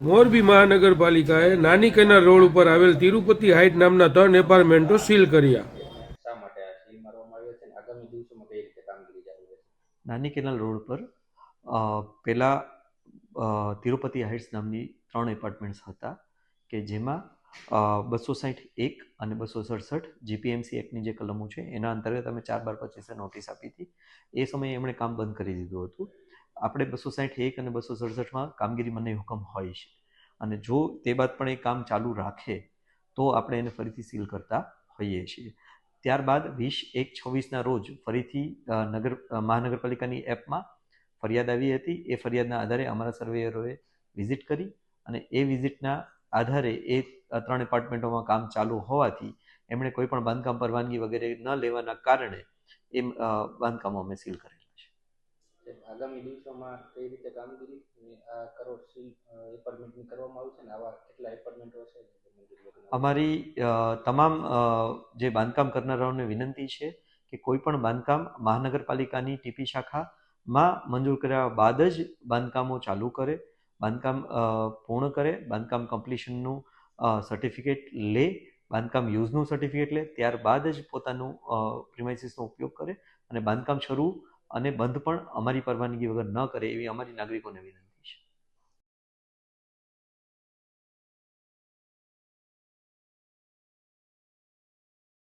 મોરબી મહાનગરપાલિકાએ નાની canal road ઉપર આવેલ તિરુપતિ હાઇટ નામના ત્રણ એપાર્ટમેન્ટો સીલ કર્યા. શા માટે આ સીલ મારવામાં આવ્યો છે અને આગામી દિવસોમાં કઈ રીતે કામગીરી નાની કેનાલ રોડ પર પહેલાં તિરુપતિ હાઇટ્સ નામની ત્રણ એપાર્ટમેન્ટ્સ હતા કે જેમાં બસો સાઠ એક અને બસો સડસઠ જીપીએમસી એક્ટની જે કલમો છે એના અંતર્ગત અમે ચાર બાર પચીસે નોટિસ આપી હતી. એ સમયે એમણે કામ બંધ કરી દીધું હતું. આપણે બસો સાઠ એક અને બસો સડસઠમાં કામગીરી મને હુકમ હોય છે. અને જો તે બાદ પણ એ કામ ચાલુ રાખે, તો આપણે એને ફરીથી સીલ કરતા હોઈએ છીએ. ત્યારબાદ વીસ એક છવ્વીસના રોજ ફરીથી નગર મહાનગરપાલિકાની એપમાં ફરિયાદ આવી હતી. એ ફરિયાદના આધારે અમારા સર્વેયરોએ વિઝિટ કરી અને એ વિઝિટના આધારે એ ત્રણ એપાર્ટમેન્ટોમાં કામ ચાલુ હોવાથી એમણે કોઈ પણ બાંધકામ પરવાનગી વગેરે ન લેવાના કારણે એ બાંધકામો અમે સીલ તે આગામી દિવસોમાં કઈ રીતે કામગીરી અને કરો એપાર્ટમેન્ટની કરવામાં આવશે ને આવા કેટલા એપાર્ટમેન્ટો વગરના? અમારી તમામ જે બાંધકામ કરનારાઓને વિનંતી છે કે કોઈ પણ બાંધકામ મહાનગરપાલિકાની ટીપી શાખામાં મંજૂર કર્યા બાદ જ બાંધકામો ચાલુ કરે, બાંધકામ પૂર્ણ કરે, બાંધકામ કમ્પ્લીશનનું સર્ટિફિકેટ લે, બાંધકામ યુઝનું સર્ટિફિકેટ લે, ત્યારબાદ જ પોતાનું પ્રિમાઇસીસનો ઉપયોગ કરે અને બાંધકામ શરૂ અને બંધ પણ અમારી પરવાનગી વગર ન કરે એવી અમારી નાગરિકોને વિનંતી.